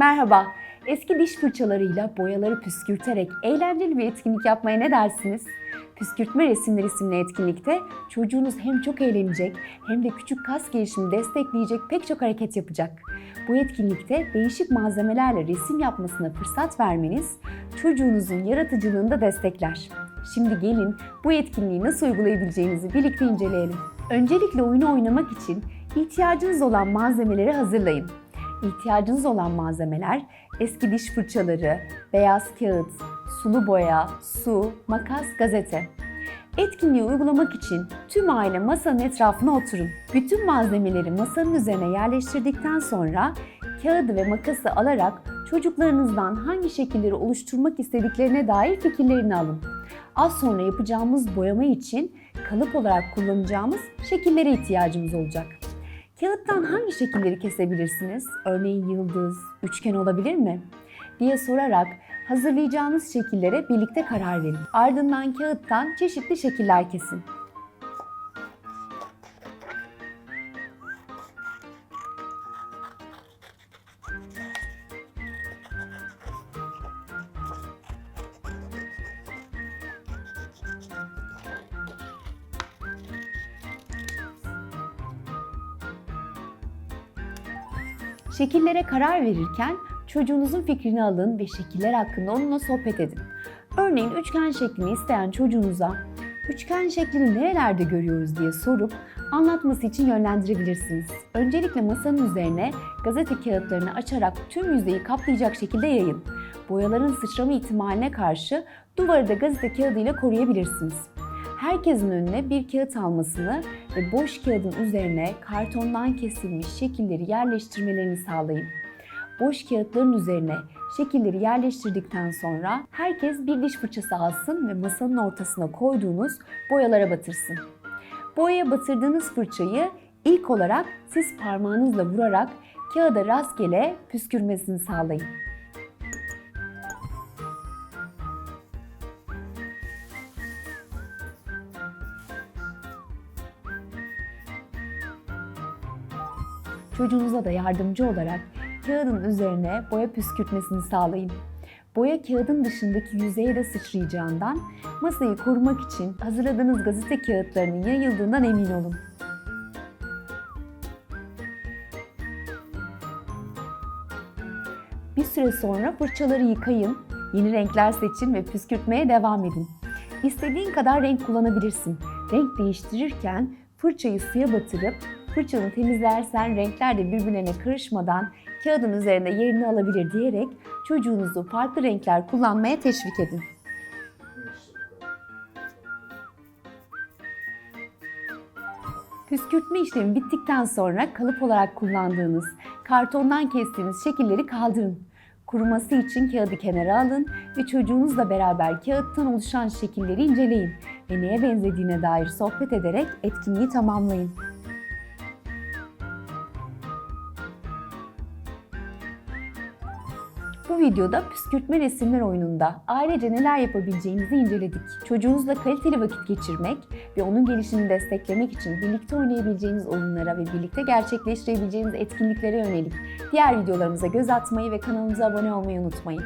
Merhaba. Eski diş fırçalarıyla boyaları püskürterek eğlenceli bir etkinlik yapmaya ne dersiniz? Püskürtme Resimler isimli etkinlikte çocuğunuz hem çok eğlenecek hem de küçük kas gelişimi destekleyecek pek çok hareket yapacak. Bu etkinlikte değişik malzemelerle resim yapmasına fırsat vermeniz çocuğunuzun yaratıcılığını da destekler. Şimdi gelin bu etkinliği nasıl uygulayabileceğinizi birlikte inceleyelim. Öncelikle oyunu oynamak için ihtiyacınız olan malzemeleri hazırlayın. İhtiyacınız olan malzemeler eski diş fırçaları, beyaz kağıt, sulu boya, su, makas, gazete. Etkinliği uygulamak için tüm aile masanın etrafına oturun. Bütün malzemeleri masanın üzerine yerleştirdikten sonra kağıdı ve makası alarak çocuklarınızdan hangi şekilleri oluşturmak istediklerine dair fikirlerini alın. Az sonra yapacağımız boyama için kalıp olarak kullanacağımız şekillere ihtiyacımız olacak. Kağıttan hangi şekilleri kesebilirsiniz? Örneğin yıldız, üçgen olabilir mi? diye sorarak hazırlayacağınız şekillere birlikte karar verin. Ardından kağıttan çeşitli şekiller kesin. Şekillere karar verirken çocuğunuzun fikrini alın ve şekiller hakkında onunla sohbet edin. Örneğin üçgen şeklini isteyen çocuğunuza üçgen şeklini nerelerde görüyoruz diye sorup anlatması için yönlendirebilirsiniz. Öncelikle masanın üzerine gazete kağıtlarını açarak tüm yüzeyi kaplayacak şekilde yayın. Boyaların sıçrama ihtimaline karşı duvarı da gazete kağıdıyla koruyabilirsiniz herkesin önüne bir kağıt almasını ve boş kağıdın üzerine kartondan kesilmiş şekilleri yerleştirmelerini sağlayın. Boş kağıtların üzerine şekilleri yerleştirdikten sonra herkes bir diş fırçası alsın ve masanın ortasına koyduğunuz boyalara batırsın. Boyaya batırdığınız fırçayı ilk olarak siz parmağınızla vurarak kağıda rastgele püskürmesini sağlayın. Çocuğunuza da yardımcı olarak kağıdın üzerine boya püskürtmesini sağlayın. Boya kağıdın dışındaki yüzeye de sıçrayacağından masayı korumak için hazırladığınız gazete kağıtlarının yayıldığından emin olun. Bir süre sonra fırçaları yıkayın, yeni renkler seçin ve püskürtmeye devam edin. İstediğin kadar renk kullanabilirsin. Renk değiştirirken fırçayı suya batırıp fırçanı temizlersen renkler de birbirlerine karışmadan kağıdın üzerinde yerini alabilir diyerek çocuğunuzu farklı renkler kullanmaya teşvik edin. Püskürtme işlemi bittikten sonra kalıp olarak kullandığınız, kartondan kestiğiniz şekilleri kaldırın. Kuruması için kağıdı kenara alın ve çocuğunuzla beraber kağıttan oluşan şekilleri inceleyin ve neye benzediğine dair sohbet ederek etkinliği tamamlayın. Videoda püskürtme resimler oyununda ailece neler yapabileceğinizi inceledik. Çocuğunuzla kaliteli vakit geçirmek ve onun gelişimini desteklemek için birlikte oynayabileceğiniz oyunlara ve birlikte gerçekleştirebileceğiniz etkinliklere yönelik diğer videolarımıza göz atmayı ve kanalımıza abone olmayı unutmayın.